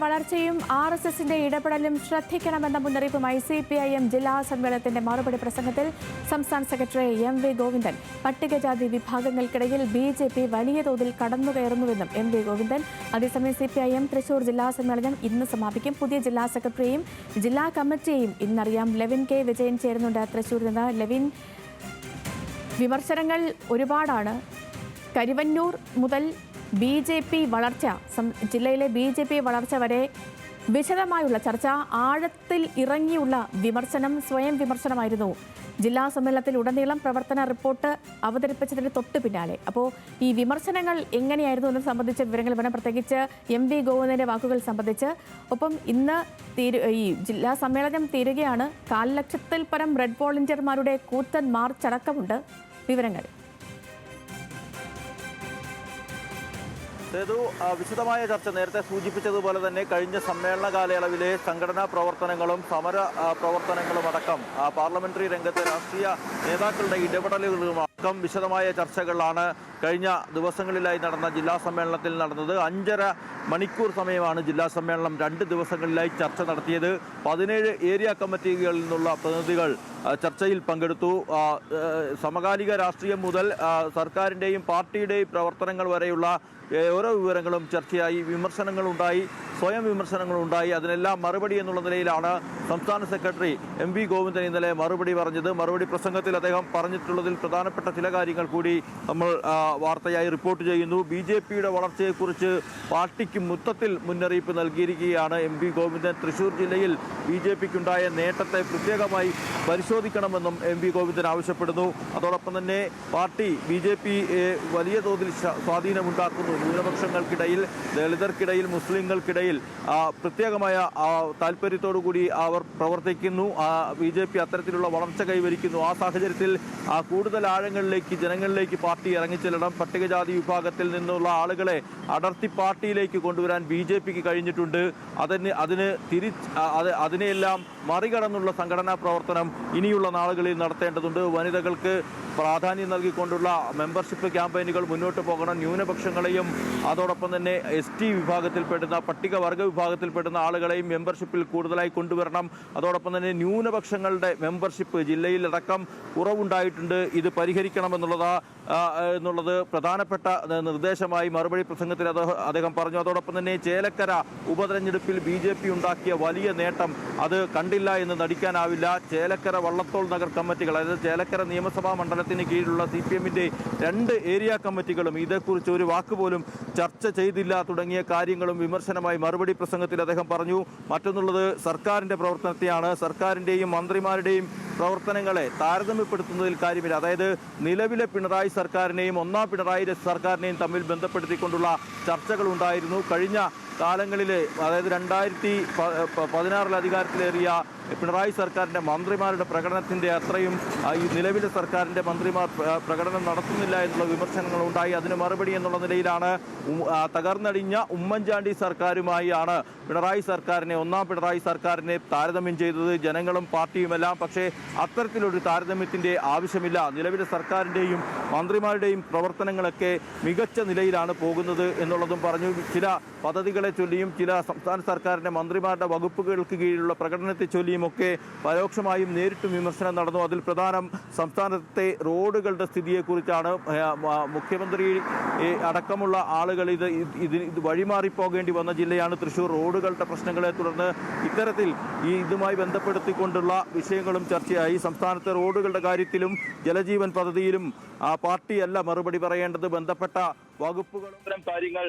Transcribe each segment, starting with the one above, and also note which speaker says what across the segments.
Speaker 1: വളർച്ചയും R S എസിന്റെ ഇടപെടലും ശ്രദ്ധിക്കണമെന്ന മുന്നറിയിപ്പുമായി സി പി ഐ എം ജില്ലാ സമ്മേളനത്തിന്റെ മറുപടി പ്രസംഗത്തിൽ സംസ്ഥാന സെക്രട്ടറി എം വി ഗോവിന്ദൻ. പട്ടികജാതി വിഭാഗങ്ങൾക്കിടയിൽ ബി ജെ പി വലിയ തോതിൽ കടന്നുകയറുന്നുവെന്നും എം വി ഗോവിന്ദൻ. അതേസമയം C P I M Thrissur ജില്ലാ സമ്മേളനം ഇന്ന് സമാപിക്കും. പുതിയ ജില്ലാ സെക്രട്ടറിയും ജില്ലാ കമ്മിറ്റിയെയും ഇന്നറിയാം. ലെവിൻ കെ വിജയൻ ചേരുന്നുണ്ട് തൃശൂരിൽ നിന്ന്. ലെവിൻ വിമർശനങ്ങൾ ഒരുപാടാണ്. കരിവന്നൂർ മുതൽ ബി ജെ പി വളർച്ച ജില്ലയിലെ ബി ജെ പി വളർച്ച വരെ വിശദമായുള്ള ചർച്ച ആഴത്തിൽ ഇറങ്ങിയുള്ള വിമർശനം സ്വയം വിമർശനമായിരുന്നു. ജില്ലാ സമ്മേളനത്തിൽ ഉടനീളം പ്രവർത്തന റിപ്പോർട്ട് അവതരിപ്പിച്ചതിന് തൊട്ട് പിന്നാലെ. അപ്പോൾ ഈ വിമർശനങ്ങൾ എങ്ങനെയായിരുന്നു എന്നത് സംബന്ധിച്ച വിവരങ്ങൾ വേണം. പ്രത്യേകിച്ച് എം വി ഗോവിന്ദന്റെ വാക്കുകൾ സംബന്ധിച്ച്. ഒപ്പം ഇന്ന് തീരു ഈ ജില്ലാ സമ്മേളനം തീരുകയാണ്. കാൽ ലക്ഷത്തിൽ പരം റെഡ് വോളണ്ടിയർമാരുടെ കൂറ്റൻ മാർച്ച് അടക്കമുണ്ട് വിവരങ്ങൾ.
Speaker 2: സേതു വിശദമായ ചർച്ച നേരത്തെ സൂചിപ്പിച്ചതുപോലെ തന്നെ കഴിഞ്ഞ സമ്മേളന കാലയളവിലെ സംഘടനാ പ്രവർത്തനങ്ങളും സമര പ്രവർത്തനങ്ങളും അടക്കം പാർലമെന്ററി രംഗത്തെ രാഷ്ട്രീയ നേതാക്കളുടെ ഇടപെടലുകളും അടക്കം വിശദമായ ചർച്ചകളാണ് കഴിഞ്ഞ ദിവസങ്ങളിലായി നടന്ന ജില്ലാ സമ്മേളനത്തിൽ നടന്നത്. അഞ്ചര മണിക്കൂർ സമയമാണ് ജില്ലാ സമ്മേളനം രണ്ട് ദിവസങ്ങളിലായി ചർച്ച നടത്തിയത്. പതിനേഴ് ഏരിയ കമ്മിറ്റികളിൽ നിന്നുള്ള പ്രതിനിധികൾ ചർച്ചയിൽ പങ്കെടുത്തു. സമകാലിക രാഷ്ട്രീയം മുതൽ സർക്കാരിന്റെയും പാർട്ടിയുടെയും പ്രവർത്തനങ്ങൾ വരെയുള്ള ഓരോ വിവരങ്ങളും ചർച്ചയായി വിമർശനങ്ങളുണ്ടായി. സ്വയം വിമർശനങ്ങളുണ്ടായി അതിനെല്ലാം മറുപടി എന്നുള്ള നിലയിലാണ് സംസ്ഥാന സെക്രട്ടറി എം വി ഗോവിന്ദൻ ഇന്നലെ മറുപടി പറഞ്ഞത്. മറുപടി പ്രസംഗത്തിൽ അദ്ദേഹം പറഞ്ഞിട്ടുള്ളതിൽ പ്രധാനപ്പെട്ട ചില കാര്യങ്ങൾ കൂടി നമ്മൾ വാർത്തയായി റിപ്പോർട്ട് ചെയ്യുന്നു. ബി ജെ പിയുടെ വളർച്ചയെക്കുറിച്ച് പാർട്ടിക്ക് മൊത്തത്തിൽ മുന്നറിയിപ്പ് നൽകിയിരിക്കുകയാണ് എം വി ഗോവിന്ദൻ. തൃശൂർ ജില്ലയിൽ ബി ജെ പിക്കുണ്ടായ നേട്ടത്തെ പ്രത്യേകമായി പരിശോധിക്കണമെന്നും എം വി ഗോവിന്ദൻ ആവശ്യപ്പെടുന്നു. അതോടൊപ്പം തന്നെ പാർട്ടി ബി ജെ പി വലിയ തോതിൽ സ്വാധീനമുണ്ടാക്കുന്നു. ന്യൂനപക്ഷങ്ങൾക്കിടയിൽ ദളിതർക്കിടയിൽ മുസ്ലിങ്ങൾക്കിടയിൽ ആ, പ്രത്യേകമായ താല്പര്യത്തോടുകൂടി അവർ പ്രവർത്തിക്കുന്നു. ബി ജെ പി അത്തരത്തിലുള്ള വളർച്ച കൈവരിക്കുന്നു. ആ സാഹചര്യത്തിൽ കൂടുതൽ ആഴങ്ങളിലേക്ക് ജനങ്ങളിലേക്ക് പാർട്ടി ഇറങ്ങിച്ചെല്ലണം. പട്ടികജാതി വിഭാഗത്തിൽ നിന്നുള്ള ആളുകളെ അടർത്തി പാർട്ടിയിലേക്ക് കൊണ്ടുവരാൻ ബി ജെ പിക്ക് കഴിഞ്ഞിട്ടുണ്ട്. അതിന് അതിന് തിരി അതിനെയെല്ലാം മറികടന്നുള്ള സംഘടനാ പ്രവർത്തനം ഇനിയുള്ള നാളുകളിൽ നടത്തേണ്ടതുണ്ട്. വനിതകൾക്ക് പ്രാധാന്യം നൽകിക്കൊണ്ടുള്ള മെമ്പർഷിപ്പ് ക്യാമ്പയിനുകൾ മുന്നോട്ട് പോകണം. ന്യൂനപക്ഷങ്ങളെയും അതോടൊപ്പം തന്നെ എസ് ടി വിഭാഗത്തിൽപ്പെടുന്ന പട്ടികവർഗ വിഭാഗത്തിൽപ്പെടുന്ന ആളുകളെയും മെമ്പർഷിപ്പിൽ കൂടുതലായി കൊണ്ടുവരണം. അതോടൊപ്പം തന്നെ ന്യൂനപക്ഷങ്ങളുടെ മെമ്പർഷിപ്പ് ജില്ലയിലടക്കം കുറവുണ്ടായിട്ടുണ്ട്. ഇത് പരിഹരിക്കണമെന്നുള്ളത് എന്നുള്ളത് പ്രധാനപ്പെട്ട നിർദ്ദേശമായി മറുപടി പ്രസംഗത്തിൽ അദ്ദേഹം പറഞ്ഞു. അതോടൊപ്പം തന്നെ ചേലക്കര ഉപതെരഞ്ഞെടുപ്പിൽ ബി ജെ പി ഉണ്ടാക്കിയ വലിയ നേട്ടം അത് കണ്ടില്ല എന്ന് നടിക്കാനാവില്ല. ചേലക്കര വള്ളത്തോൾ നഗർ കമ്മിറ്റികൾ അതായത് ചേലക്കര നിയമസഭാ മണ്ഡലത്തിന് കീഴിലുള്ള സി പി എമ്മിന്റെ രണ്ട് ഏരിയ കമ്മിറ്റികളും ഇതേക്കുറിച്ച് ഒരു വാക്കുപോലും ചർച്ച ചെയ്തില്ല. തുടങ്ങിയ കാര്യങ്ങളും വിമർശനമായി മറുപടി പ്രസംഗത്തിൽ അദ്ദേഹം പറഞ്ഞു. മറ്റൊന്നുള്ളത് സർക്കാരിന്റെ പ്രവർത്തനത്തെയാണ്. സർക്കാരിന്റെയും മന്ത്രിമാരുടെയും പ്രവർത്തനങ്ങളെ താരതമ്യപ്പെടുത്തുന്നതിൽ കാര്യമില്ല. അതായത് നിലവിലെ പിണറായി സർക്കാരിനെയും ഒന്നാം പിണറായി സർക്കാരിനെയും തമ്മിൽ ബന്ധപ്പെടുത്തിക്കൊണ്ടുള്ള ചർച്ചകൾ ഉണ്ടായിരുന്നു. കഴിഞ്ഞ കാലങ്ങളിൽ അതായത് രണ്ടായിരത്തി പതിനാറിൽ അധികാരത്തിലേറിയ പിണറായി സർക്കാരിന്റെ മന്ത്രിമാരുടെ പ്രകടനത്തിന്റെ അത്രയും ഈ നിലവിലെ സർക്കാരിന്റെ മന്ത്രിമാർ പ്രകടനം നടത്തുന്നില്ല എന്നുള്ള വിമർശനങ്ങൾ ഉണ്ടായി. അതിന് മറുപടി എന്നുള്ള നിലയിലാണ് തകർന്നടിഞ്ഞ ഉമ്മൻചാണ്ടി സർക്കാരുമായാണ് പിണറായി സർക്കാരിനെ ഒന്നാം പിണറായി സർക്കാരിനെ താരതമ്യം ചെയ്തത്. ജനങ്ങളും പാർട്ടിയുമെല്ലാം പക്ഷേ അത്തരത്തിലൊരു താരതമ്യത്തിന്റെ ആവശ്യമില്ല. നിലവിലെ സർക്കാരിന്റെയും മന്ത്രിമാരുടെയും പ്രവർത്തനങ്ങളൊക്കെ മികച്ച നിലയിലാണ് പോകുന്നത് എന്നുള്ളതും പറഞ്ഞു. ചില പദ്ധതികളെ ചൊല്ലിയും ചില സംസ്ഥാന സർക്കാരിന്റെ മന്ത്രിമാരുടെ വകുപ്പുകൾക്ക് കീഴിലുള്ള പ്രകടനത്തെ ചൊല്ലിയും ഒക്കെ പരോക്ഷമായും നേരിട്ടും വിമർശനം നടന്നു. അതിൽ പ്രധാനം സംസ്ഥാനത്തെ റോഡുകളുടെ സ്ഥിതിയെക്കുറിച്ചാണ് മുഖ്യമന്ത്രി അടക്കമുള്ള ആളുകൾ ഇത് ഇത് ഇത് വഴിമാറിപ്പോകേണ്ടി വന്ന ജില്ലയാണ് തൃശ്ശൂർ റോഡുകളുടെ പ്രശ്നങ്ങളെ തുടർന്ന് ഇത്തരത്തിൽ ഈ ഇതുമായി ബന്ധപ്പെടുത്തിക്കൊണ്ടുള്ള വിഷയങ്ങളും ചർച്ചയായി. സംസ്ഥാനത്തെ റോഡുകളുടെ കാര്യത്തിലും ജലജീവൻ പദ്ധതിയിലും ആ പാർട്ടിയല്ല മറുപടി പറയേണ്ടത്. ബന്ധപ്പെട്ട വകുപ്പുകളും കാര്യങ്ങൾ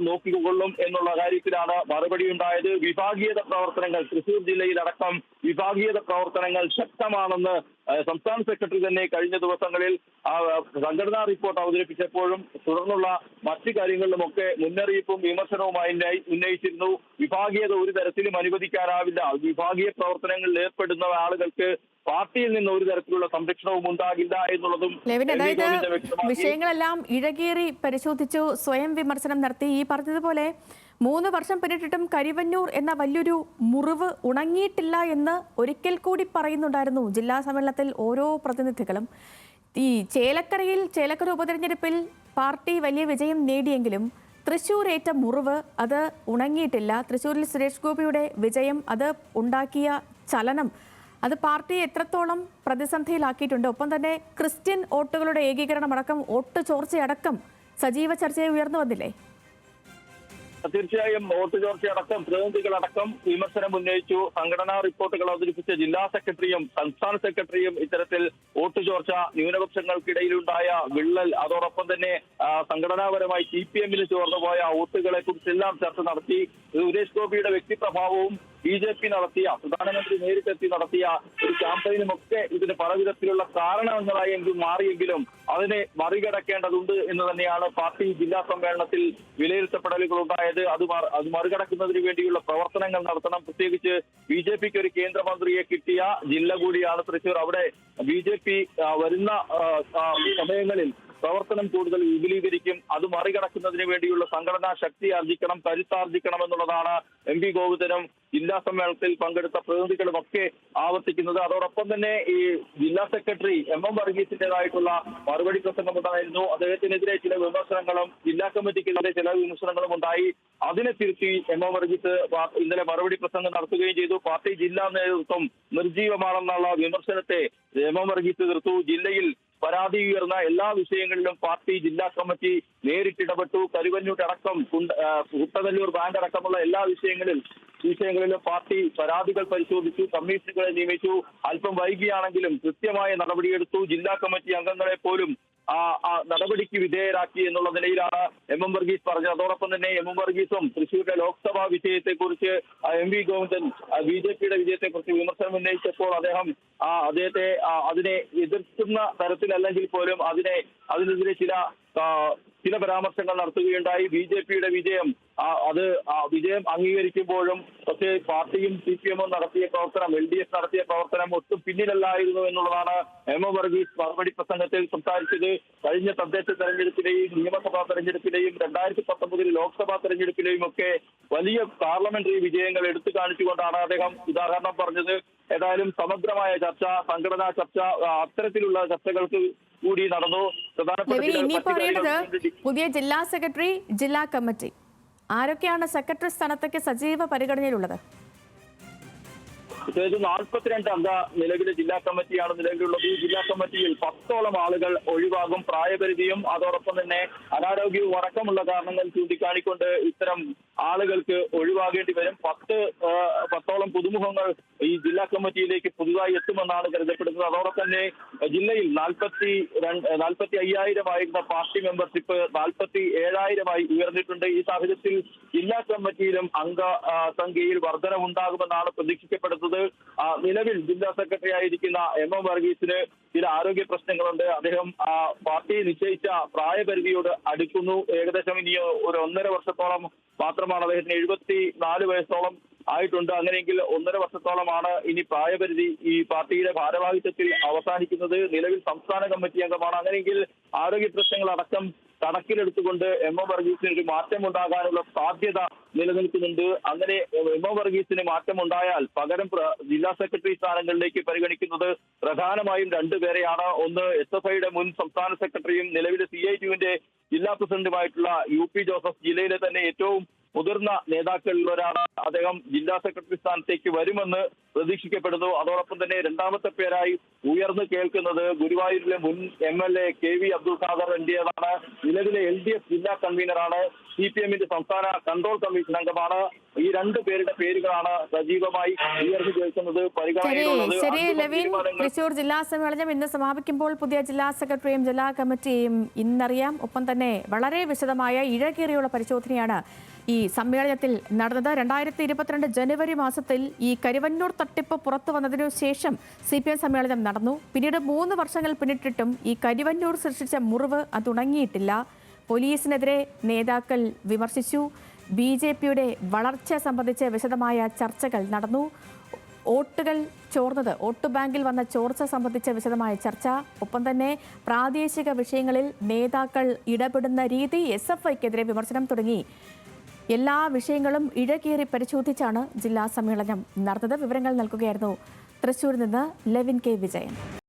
Speaker 2: നോക്കിക്കൊള്ളും എന്നുള്ള കാര്യത്തിലാണ് മറുപടി ഉണ്ടായത്. വിഭാഗീയത പ്രവർത്തനങ്ങൾ തൃശൂർ ജില്ലയിലടക്കം വിഭാഗീയത പ്രവർത്തനങ്ങൾ ശക്തമാണെന്ന് സംസ്ഥാന സെക്രട്ടറി തന്നെ കഴിഞ്ഞ ദിവസങ്ങളിൽ സംഘടനാ റിപ്പോർട്ട് അവതരിപ്പിച്ചപ്പോഴും തുടർന്നുള്ള മറ്റു കാര്യങ്ങളിലുമൊക്കെ മുന്നറിയിപ്പും വിമർശനവുമായി ഉന്നയി- ഉന്നയിച്ചിരുന്നു. വിഭാഗീയത ഒരു തരത്തിലും അനുവദിക്കാനാവില്ല. വിഭാഗീയ പ്രവർത്തനങ്ങളിൽ ഏർപ്പെടുന്ന ആളുകൾക്ക് പാർട്ടിയിൽ നിന്ന് ഒരു തരത്തിലുള്ള സംരക്ഷണവും ഉണ്ടാകില്ല എന്നുള്ളതും
Speaker 1: വിഷയങ്ങളെല്ലാം ഇഴകേറി പരിശോധിച്ചു സ്വയം വിമർശനം നടത്തി ഈ പറഞ്ഞതുപോലെ മൂന്ന് വർഷം പിന്നിട്ടിട്ടും കരിവന്നൂർ എന്ന വലിയൊരു മുറിവ് ഉണങ്ങിയിട്ടില്ല എന്ന് ഒരിക്കൽ കൂടി പറയുന്നുണ്ടായിരുന്നു ജില്ലാ സമ്മേളനത്തിൽ ഓരോ പ്രതിനിധികളും. ഈ ചേലക്കരയിൽ ചേലക്കര ഉപതെരഞ്ഞെടുപ്പിൽ പാർട്ടി വലിയ വിജയം നേടിയെങ്കിലും തൃശൂർ ഏറ്റ മുറിവ് അത് ഉണങ്ങിയിട്ടില്ല. തൃശ്ശൂരിൽ സുരേഷ് ഗോപിയുടെ വിജയം അത് ഉണ്ടാക്കിയ ചലനം അത് പാർട്ടി എത്രത്തോളം പ്രതിസന്ധിയിലാക്കിയിട്ടുണ്ട്. ഒപ്പം തന്നെ ക്രിസ്ത്യൻ വോട്ടുകളുടെ ഏകീകരണം അടക്കം വോട്ട് ചോർച്ചയടക്കം സജീവ ചർച്ചയെ ഉയർന്നു വന്നില്ലേ?
Speaker 3: തീർച്ചയായും വോട്ട് ചോർച്ചയടക്കം പ്രതിനിധികളടക്കം വിമർശനം ഉന്നയിച്ചു. സംഘടനാ റിപ്പോർട്ടുകൾ അവതരിപ്പിച്ച ജില്ലാ സെക്രട്ടറിയും സംസ്ഥാന സെക്രട്ടറിയും ഇത്തരത്തിൽ വോട്ട് ചോർച്ച ന്യൂനപക്ഷങ്ങൾക്കിടയിലുണ്ടായ വിള്ളൽ അതോടൊപ്പം തന്നെ സംഘടനാപരമായി സി പി എമ്മിൽ ചോർന്നുപോയ വോട്ടുകളെ കുറിച്ചെല്ലാം ചർച്ച നടത്തി. സുരേഷ് ഗോപിയുടെ വ്യക്തിപ്രഭാവവും ബി ജെ പി നടത്തിയ പ്രധാനമന്ത്രി നേരിട്ടെത്തി നടത്തിയ ഒരു ക്യാമ്പയിനും ഒക്കെ ഇതിന് പലവിധത്തിലുള്ള കാരണങ്ങളായി എങ്കിലും മാറിയെങ്കിലും അതിനെ മറികടക്കേണ്ടതുണ്ട് എന്ന് തന്നെയാണ് പാർട്ടി ജില്ലാ സമ്മേളനത്തിൽ വിലയിരുത്തപ്പെടലുകൾ ഉണ്ടായത് അത് അത് മറികടക്കുന്നതിന് വേണ്ടിയുള്ള പ്രവർത്തനങ്ങൾ നടത്തണം. പ്രത്യേകിച്ച് ബി ജെ പിക്ക് ഒരു കേന്ദ്രമന്ത്രിയെ കിട്ടിയ ജില്ല കൂടിയാണ് തൃശൂർ. അവിടെ ബി ജെ പി വരുന്ന സമയങ്ങളിൽ പ്രവർത്തനം കൂടുതൽ വിപുലീകരിക്കും. അത് മറികടക്കുന്നതിന് വേണ്ടിയുള്ള സംഘടനാ ശക്തി ആർജിക്കണം കരുത്താർജിക്കണം എന്നുള്ളതാണ് എം പി ഗോവിന്ദനും ജില്ലാ സമ്മേളനത്തിൽ പങ്കെടുത്ത പ്രതിനിധികളും ഒക്കെ ആവർത്തിക്കുന്നത്. അതോടൊപ്പം തന്നെ ഈ ജില്ലാ സെക്രട്ടറി എം എം വർഗീസിന്റേതായിട്ടുള്ള മറുപടി പ്രസംഗം ഉണ്ടായിരുന്നു. അദ്ദേഹത്തിനെതിരെ ചില വിമർശനങ്ങളും ജില്ലാ കമ്മിറ്റിക്കെതിരെ ചില വിമർശനങ്ങളും ഉണ്ടായി. അതിനെ തിരുത്തി എം എം വർഗീസ് ഇന്നലെ മറുപടി പ്രസംഗം നടത്തുകയും ചെയ്തു. പാർട്ടി ജില്ലാ നേതൃത്വം നിർജീവമാണെന്നുള്ള വിമർശനത്തെ എം എം വർഗീസ് എതിർത്തു. ജില്ലയിൽ പരാതി ഉയർന്ന എല്ലാ വിഷയങ്ങളിലും പാർട്ടി ജില്ലാ കമ്മിറ്റി നേരിട്ടിടപെട്ടു കുണ്ട- കുട്ടനല്ലൂർ ബാങ്ക് അടക്കമുള്ള എല്ലാ വിഷയങ്ങളിൽ വിഷയങ്ങളിലും പാർട്ടി പരാതികൾ പരിശോധിച്ചു കമ്മീഷനുകളെ നിയമിച്ചു. അല്പം വൈകിയാണെങ്കിലും കൃത്യമായ നടപടിയെടുത്തു. ജില്ലാ കമ്മിറ്റി അംഗങ്ങളെ പോലും നടപടിക്ക് വിധേയരാക്കി എന്നുള്ള നിലയിലാണ് എം എം വർഗീസ് പറഞ്ഞത്. അതോടൊപ്പം തന്നെ എം എം വർഗീസും തൃശ്ശൂരിലെ ലോക്സഭാ വിജയത്തെക്കുറിച്ച് കുറിച്ച് M V Govindan B J പിയുടെ വിജയത്തെക്കുറിച്ച് വിമർശനം ഉന്നയിച്ചപ്പോൾ അദ്ദേഹം അദ്ദേഹത്തെ അതിനെ എതിർക്കുന്ന തരത്തിലല്ലെങ്കിൽ പോലും അതിനെ അതിനെതിരെ ചില ചില പരാമർശങ്ങൾ നടത്തുകയുണ്ടായി. ബി ജെ പിയുടെ വിജയം അത് വിജയം അംഗീകരിക്കുമ്പോഴും പക്ഷേ പാർട്ടിയും സി പി എമ്മും നടത്തിയ പ്രവർത്തനം എൽ ഡി എഫ് നടത്തിയ പ്രവർത്തനം ഒട്ടും പിന്നിലല്ലായിരുന്നു എന്നുള്ളതാണ് എം എം വർഗീസ് മറുപടി പ്രസംഗത്തിൽ സംസാരിച്ചത്. കഴിഞ്ഞ തദ്ദേശ തെരഞ്ഞെടുപ്പിലെയും നിയമസഭാ തെരഞ്ഞെടുപ്പിലെയും രണ്ടായിരത്തി പത്തൊമ്പതിൽ ലോക്സഭാ തെരഞ്ഞെടുപ്പിലെയും ഒക്കെ വലിയ പാർലമെന്ററി വിജയങ്ങൾ എടുത്തു കാണിച്ചുകൊണ്ടാണ് അദ്ദേഹം ഉദാഹരണം പറഞ്ഞത്. ഏതായാലും സമഗ്രമായ ചർച്ച സംഘടനാ ചർച്ച അത്തരത്തിലുള്ള ചർച്ചകൾക്ക് കൂടി നടന്നു. പ്രധാനപ്പെട്ട
Speaker 1: പുതിയ ജില്ലാ സെക്രട്ടറി ജില്ലാ കമ്മിറ്റി. ആരൊക്കെയാണ് സെക്രട്ടറി സ്ഥാനത്തേക്ക് സജീവ പരിഗണനയിലുള്ളത്?
Speaker 3: അതായത് നാൽപ്പത്തിരണ്ട് അംഗ നിലവിലെ ജില്ലാ കമ്മിറ്റിയാണ് നിലവിലുള്ളത്. ഈ ജില്ലാ കമ്മിറ്റിയിൽ പത്തോളം ആളുകൾ ഒഴിവാകും. പ്രായപരിധിയും അതോടൊപ്പം തന്നെ അനാരോഗ്യവും അടക്കമുള്ള കാരണങ്ങൾ ചൂണ്ടിക്കാണിക്കൊണ്ട് ഇത്തരം ആളുകൾക്ക് ഒഴിവാകേണ്ടി വരും. പത്ത് പത്തോളം പുതുമുഖങ്ങൾ ഈ ജില്ലാ കമ്മിറ്റിയിലേക്ക് പുതുതായി എത്തുമെന്നാണ് കരുതപ്പെടുന്നത്. അതോടൊപ്പം തന്നെ ജില്ലയിൽ നാൽപ്പത്തി നാൽപ്പത്തി അയ്യായിരമായിരുന്ന പാർട്ടി മെമ്പർഷിപ്പ് നാൽപ്പത്തി ഏഴായിരമായി ഉയർന്നിട്ടുണ്ട്. ഈ സാഹചര്യത്തിൽ ജില്ലാ കമ്മിറ്റിയിലും അംഗ സംഖ്യയിൽ വർധനവുണ്ടാകുമെന്നാണ് പ്രതീക്ഷിക്കപ്പെടുന്നത്. നിലവിൽ ജില്ലാ സെക്രട്ടറി ആയിരിക്കുന്ന എം എം വർഗീസിന് ചില ആരോഗ്യ പ്രശ്നങ്ങളുണ്ട്. അദ്ദേഹം പാർട്ടി നിശ്ചയിച്ച പ്രായപരിധിയോട് അടുക്കുന്നു. ഏകദേശം ഇനി ഒരു ഒന്നര വർഷത്തോളം മാത്രമാണ് അദ്ദേഹത്തിന് എഴുപത്തി നാല് വയസ്സോളം ആയിട്ടുണ്ട്. അങ്ങനെയെങ്കിൽ ഒന്നര വർഷത്തോളമാണ് ഇനി പ്രായപരിധി ഈ പാർട്ടിയുടെ ഭാരവാഹിത്വത്തിൽ അവസാനിക്കുന്നത്. നിലവിൽ സംസ്ഥാന കമ്മിറ്റി അംഗമാണ്. അങ്ങനെയെങ്കിൽ ആരോഗ്യ പ്രശ്നങ്ങൾ അടക്കം കണക്കിലെടുത്തുകൊണ്ട് എം ഒ വർഗീസിന് ഒരു മാറ്റമുണ്ടാകാനുള്ള സാധ്യത നിലനിൽക്കുന്നുണ്ട്. അങ്ങനെ എം ഒ വർഗീസിന് മാറ്റമുണ്ടായാൽ പകരം ജില്ലാ സെക്രട്ടറി സ്ഥാനങ്ങളിലേക്ക് പരിഗണിക്കുന്നത് പ്രധാനമായും രണ്ടുപേരെയാണ് ഒന്ന് എസ് എഫ് ഐയുടെ മുൻ സംസ്ഥാന സെക്രട്ടറിയും നിലവിലെ സി ഐ ജില്ലാ പ്രസിഡന്റുമായിട്ടുള്ള യു പി ജോസഫ് ജില്ലയിലെ തന്നെ ഏറ്റവും മുതിർന്ന നേതാക്കളിൽ ഒരാൾ അദ്ദേഹം ജില്ലാ സെക്രട്ടറി സ്ഥാനത്തേക്ക് വരുമെന്ന് പ്രതീക്ഷിക്കപ്പെടുന്നു. അതോടൊപ്പം തന്നെ രണ്ടാമത്തെ പേരായി ഉയർന്നു കേൾക്കുന്നത് ഗുരുവായൂരിലെ മുൻ M L A K V Abdul Khader എന്റേതാണ് നിലവിലെ എൽ ഡി എഫ് ജില്ലാ കൺവീനറാണ് സി പി എമ്മിന്റെ സംസ്ഥാന കൺട്രോൾ കമ്മീഷൻ അംഗമാണ്. ഈ രണ്ട് പേരുടെ പേരുകളാണ് സജീവമായി ഉയർന്നു കേൾക്കുന്നത് പരിഗണനയിലുള്ളത്
Speaker 1: തൃശൂർ ജില്ലാ സമ്മേളനം ഇന്ന് സമാപിക്കുമ്പോൾ പുതിയ ജില്ലാ സെക്രട്ടറിയും ജില്ലാ കമ്മിറ്റിയും ഇന്നറിയാം. ഒപ്പം തന്നെ വളരെ വിശദമായ ഇഴകേറിയുള്ള പരിശോധനയാണ് ഈ സമ്മേളനത്തിൽ നടന്നത്. രണ്ടായിരത്തി ഇരുപത്തിരണ്ട് ജനുവരി മാസത്തിൽ ഈ കരുവന്നൂർ തട്ടിപ്പ് പുറത്തു വന്നതിനു ശേഷം സി പി എം സമ്മേളനം നടന്നു. പിന്നീട് മൂന്ന് വർഷങ്ങൾ പിന്നിട്ടിട്ടും ഈ കരുവന്നൂർ സൃഷ്ടിച്ച മുറിവ് അതുണങ്ങിയിട്ടില്ല പോലീസിനെതിരെ നേതാക്കൾ വിമർശിച്ചു. ബി ജെ പിയുടെ വളർച്ച സംബന്ധിച്ച് വിശദമായ ചർച്ചകൾ നടന്നു. വോട്ടുകൾ ചോർന്നത് വോട്ട് ബാങ്കിൽ വന്ന ചോർച്ച സംബന്ധിച്ച വിശദമായ ചർച്ച. ഒപ്പം തന്നെ പ്രാദേശിക വിഷയങ്ങളിൽ നേതാക്കൾ ഇടപെടുന്ന രീതി എസ് എഫ് ഐക്കെതിരെ വിമർശനം തുടങ്ങി. എല്ലാ വിഷയങ്ങളും ഇഴകേറി പരിശോധിച്ചാണ് ജില്ലാ സമ്മേളനം നടന്നത്. വിവരങ്ങൾ നൽകുകയായിരുന്നു തൃശൂരിൽ നിന്ന് ലെവിൻ കെ. വിജയൻ.